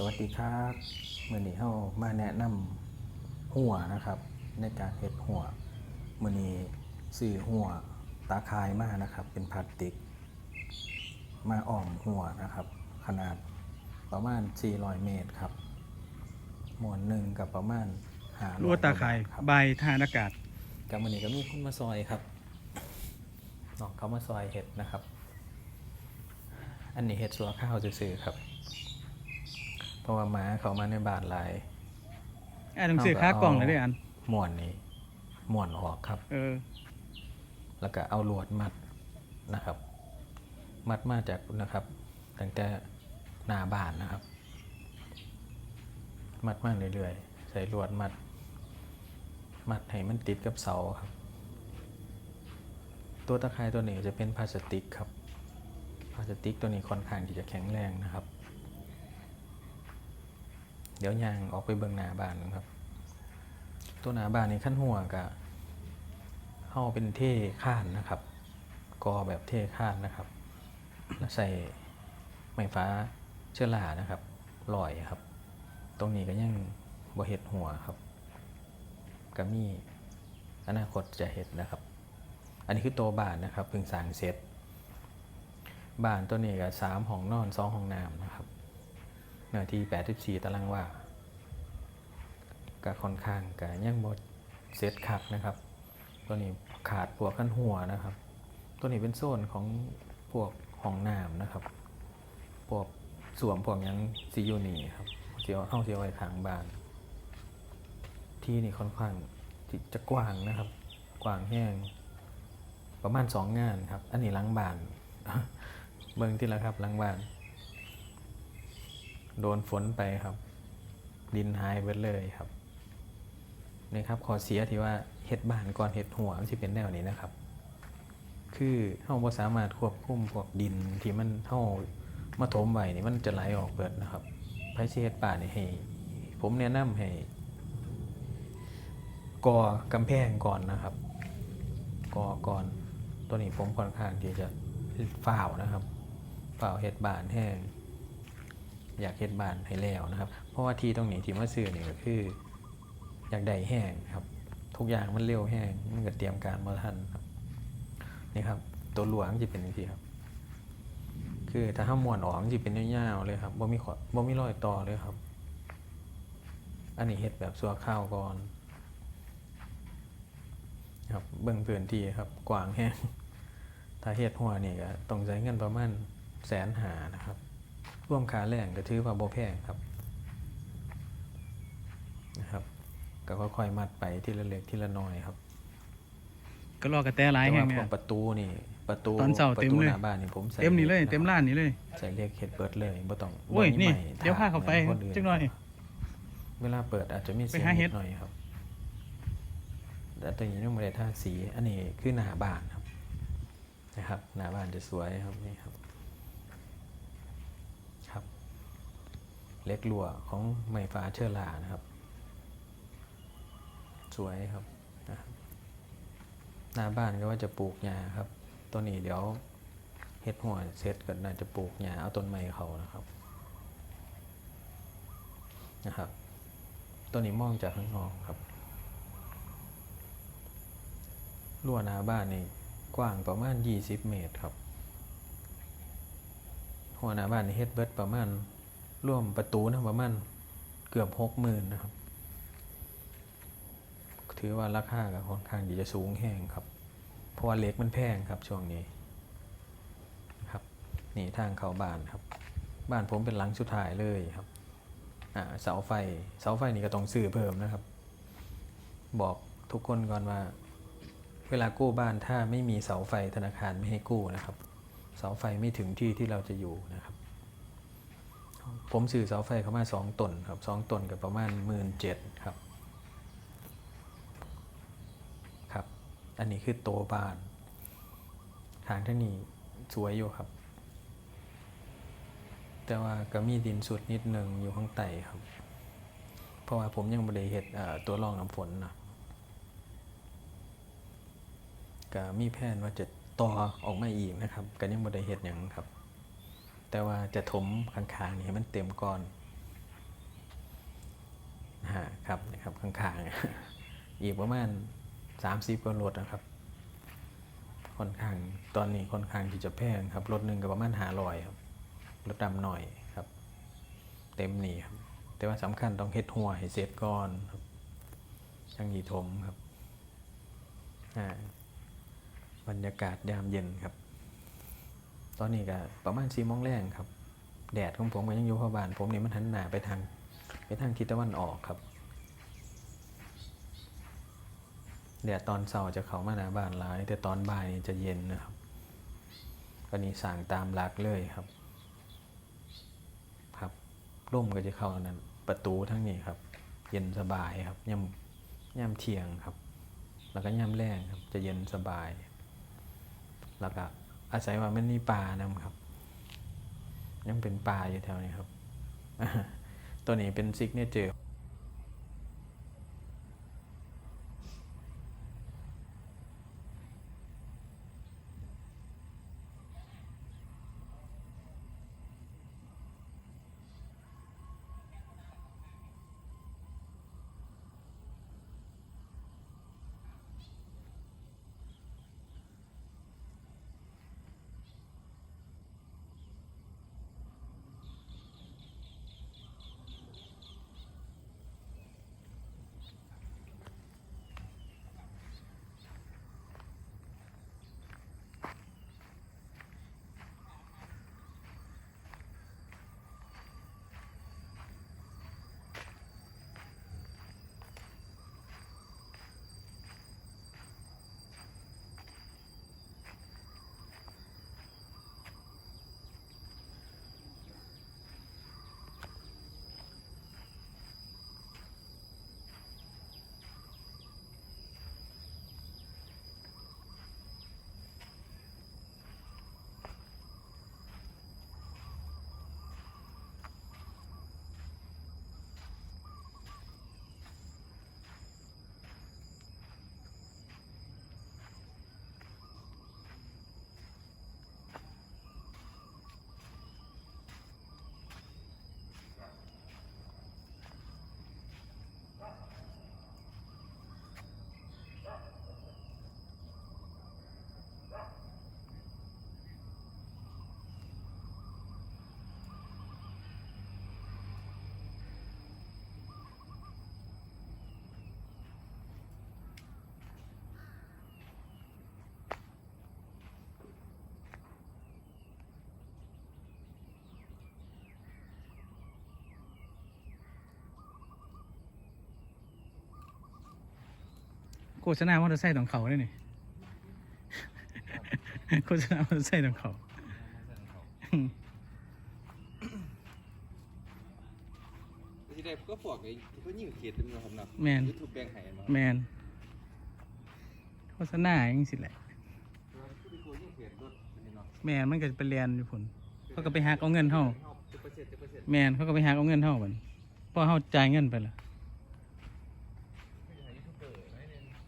สวัสดีครับเมื่อนี้เฮามาแนะนำหัวนะครับ ในการเฮ็ดหัวมื่อนี้ซื้อหัวตาคายมานะครับ เป็นพลาสติก มาอ้อมหัวนะครับ ขนาดประมาณ 400 เมตรครับ หมวนหนึ่งกับประมาณ500รั่วตาข่ายครับใบทานอากาศกับมื่อนี้ก็มีคนมาซอยครับน้องเขามาซอยเห็ดนะครับ อันนี้เห็ดสัวข้าวซื่อๆครับเพ ราะว่าหมาเขามาในบ้านหลายอ่านหนังสือค้ากล่องเลยได้อันหมวนนี่หมวนออกครับ เออ แล้วก็เอาลวดมัดนะครับ มัดมาจากนะครับตั้งแต่หน้าบ้านนะครับ มัดมาเรื่อยๆใส่ลวดมัด มัดให้มันติดกับเสาครับ ตัวตะไคร้ตัวนี้จะเป็นพลาสติกครับพลาสติกตัวนี้ค่อนข้างที่จะแข็งแรงนะครับ เดี๋ยวยางออกไปเบื้องหน้าบ้านครับ ตัวหน้าบ้านนี่ขั้นหัวกับเข้าเป็นเท่ข้านนะครับกอแบบเท่ข้านนะครับ แล้วใส่ไม้ฟ้าเชื้อรานะครับลอยครับ ตรงนี้ก็ยังบ่เห็ดหัวครับก็มีอนาคตจะเห็ดนะครับ อันนี้คือตัวบ้านนะครับเพิ่งสร้างเสร็จบ้านตัวนี้ก็สามห้องนอนสองห้องน้ำนะครับ เนื้อที่ 84 ตารางวาก็ค่อนข้างก็ยังบ่เสร็จคักนะครับ ตัวนี้ขาดพวกขั้นหัวนะครับ ตัวนี้เป็นโซนของพวกห้องน้ำนะครับ พวกสวมพวกยังซีอยูนี่ครับเสียวเข้าเสียวไว้ข้างบ้าน ที่นี่ค่อนข้างที่จะกว้างนะครับ กว้างแห้งประมาณสองงานครับ อันนี้ล้างบานเบิ่งที่และครับล้างบาน โดนฝนไปครับ ดินหายไปเลยครับนี่ครับขอเสียที่ว่าเห็ดบ้านก่อนเห็ดหัวมันจะเป็นแนวนี้นะครับ คือเฮาบ่สามารถควบคุมพวกดินที่มันเฮามาถมไว้นี่มันจะไหลออกเบิดนะครับไผสิเฮ็ดป่านี่ให้ ผมแนะนำให้ก่อกำแพงก่อนนะครับก่อก่อนตัวนี้ผมค่อนข้างที่จะฝ้าวนะครับฝ้าวเฮ็ดบ้านแห้ง อยากเฮ็ดบ้านให้แล้วนะครับ เพราะว่าที่ตรงนี้ที่มาซื้อนี่ก็คือ อยากได้แห้งครับ ทุกอย่างมันเร็วแห้งมันก็เตรียมการมาทันครับนี่ครับ ตัวหลวงจะเป็นอย่างนี้ครับ คือถ้าห้ามวนออกจะเป็นยาวๆเลยครับบ่มีขอบ่มีรอยต่อเลยครับ อันนี้เฮ็ดแบบสัวข้าวก่อนครับเบิ่งพื้นที่ครับกว้างแห้งถ้าเฮ็ดหัวนี่ก็ต้องใช้เงินประมาณแสนหานะครับ ร่วมค่าแรงก็ถือว่าบ่แพงครับนะครับ ก็ค่อยๆมัดไปทีละเล็กทีละน้อยครับก็รอกระแตหลายแต่แห่ว่างพเนี่วยกประตูนี่ประตูตอนเช้าประเต็มตูเลย หน้าบ้านนี่ผมใส่เต็มนี่เลยหกะเต็มร้านนี่เลย ใส่เลขเฮ็ดเบิดเลยบ่ต้องโอ้ยบ่มีนี่ ไม้เดี๋ยวพาเข้าไปหมือนคนอื่นจักหน่อย เวลาเปิดอาจจะมีเสียงไปหาเห็นิด ดหน่อยครับ แต่ตัวนี้ต้องไม่ได้ทาสี อันนี้คือหน้าบ้านครับ นะครับ หน้าบ้านจะสวยครับนี่ครับครับ เล็กลัวของไม้ฟ้าเชื้อรานะครับ สวยครับนะครับหน้าบ้านก็ว่าจะปลูกหญ้าครับตัวนี้เดี๋ยวเฮ็ดหัวเสร็จก็น่าจะปลูกหญ้าเอาต้นไม้เขานะครับนะครับตัวนี้มองจากข้างนอกครับรั้วหน้าบ้านนี่กว้างประมาณ 20 เมตรครับหัวหน้าบ้านนี่เฮ็ดเบิดประมาณ ร่วมประตูนะประมาณเกือบหกหมื่นนะครับ ถือว่าราคาก็ค่อนข้างที่จะสูงแห้งครับ เพราะว่าเหล็กมันแพงครับช่วงนี้นะครับนี่ทางเข้าบ้านครับ บ้านผมเป็นหลังสุดท้ายเลยครับอ่าเสาไฟเสาไฟนี่ก็ต้องซื้อเพิ่มนะครับ บอกทุกคนก่อนว่าเวลากู้บ้านถ้าไม่มีเสาไฟธนาคารไม่ให้กู้นะครับ เสาไฟไม่ถึงที่ที่เราจะอยู่นะครับ ผมซื้อเสาไฟเข้ามาสองตนครับสองตนกับประมาณหมื่นเจ็ดครับ ครับ อันนี้คือโตวบ้านทางท่านี้สวยอยู่ครับ แต่ว่าก็มีดินสุดนิดหนึ่งอยู่ข้างใต้ครับ เพราะว่าผมยังไม่ได้เห็ดเอ่อตัวรองน้ำฝนนะก็มีแผนว่าจะต่อออกมาอีกนะครับก็ยังไม่ได้เห็ดหยังครับ แต่ว่าจะถมข้างๆนี่มันเต็มก่อนอ่าครับนะครับข้างๆอีกประมาณ30กว่ารถนะครับ ค่อนข้างตอนนี้ค่อนข้างที่จะแพงครับรถหนึ่งก็ประมาณ500ครับรถดำหน่อยครับ เต็มนี่ครับ แต่ว่าสำคัญต้องเฮ็ดหัวให้เสร็จก่อนครับช่างยีถมครับบรรยากาศยามเย็นครับ ตอนนี้ก็ประมาณสี่โมงแรงครับ แดดของผมก็ยังอยู่เข้าบ้าน ผมนี่มันหันหน้าไปทางไปทางทิศตะวันออกครับแดดตอนเช้าจะเข้ามาหน้าบ้านหลาย แต่ตอนบ่ายจะเย็นนะครับก็นี่สั่งตามหลักเลยครับ ครับร่มก็จะเข้านั้น ประตูทั้งนี้ครับ เย็นสบายครับย่ำย่ำเทียงครับ แล้วก็ย่ำแรงครับจะเย็นสบาย แล้วก็ อาศัยว่ามันมีป่านำครับ ยังเป็นป่าอยู่แถวนี้ครับ ตัวนี้เป็นซิกเนเจอร์ ฆษณามอเตอร์ไซค์ของเขาด้วยนี่โฆษณามอเตอร์ไซค์ของเขาที่ได้ก็พวกไอ้ที่เขายิงเขียดเป็นเนาะครับเนาะแมนยูทูบแบงค์ไห้มาแมนโฆษณาอย่างสิแหละคือเป็นตัวยิงเขียดรถอันนี้เนาะแมนมันก็จะไปเรียนอยู่ผลเขาก็ไปหักเอาเงินเฮาจะเปอร์เซ็นต์จะเปอร์เซ็นต์แมนเขาก็ไปหักเอาเงินเท่าบันพอเขาจ่ายเงินไปละ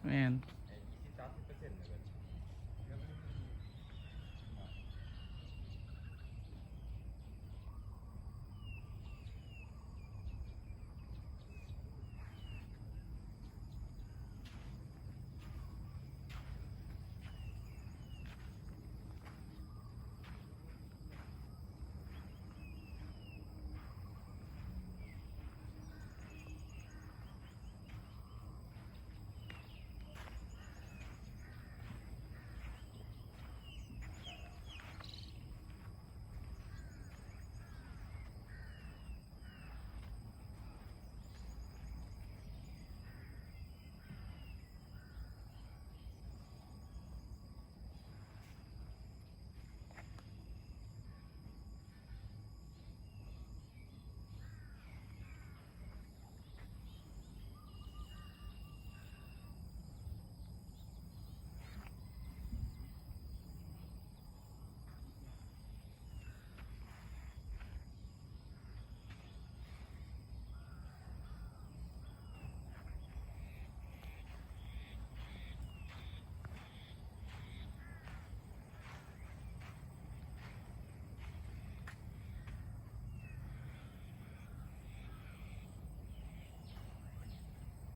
ไ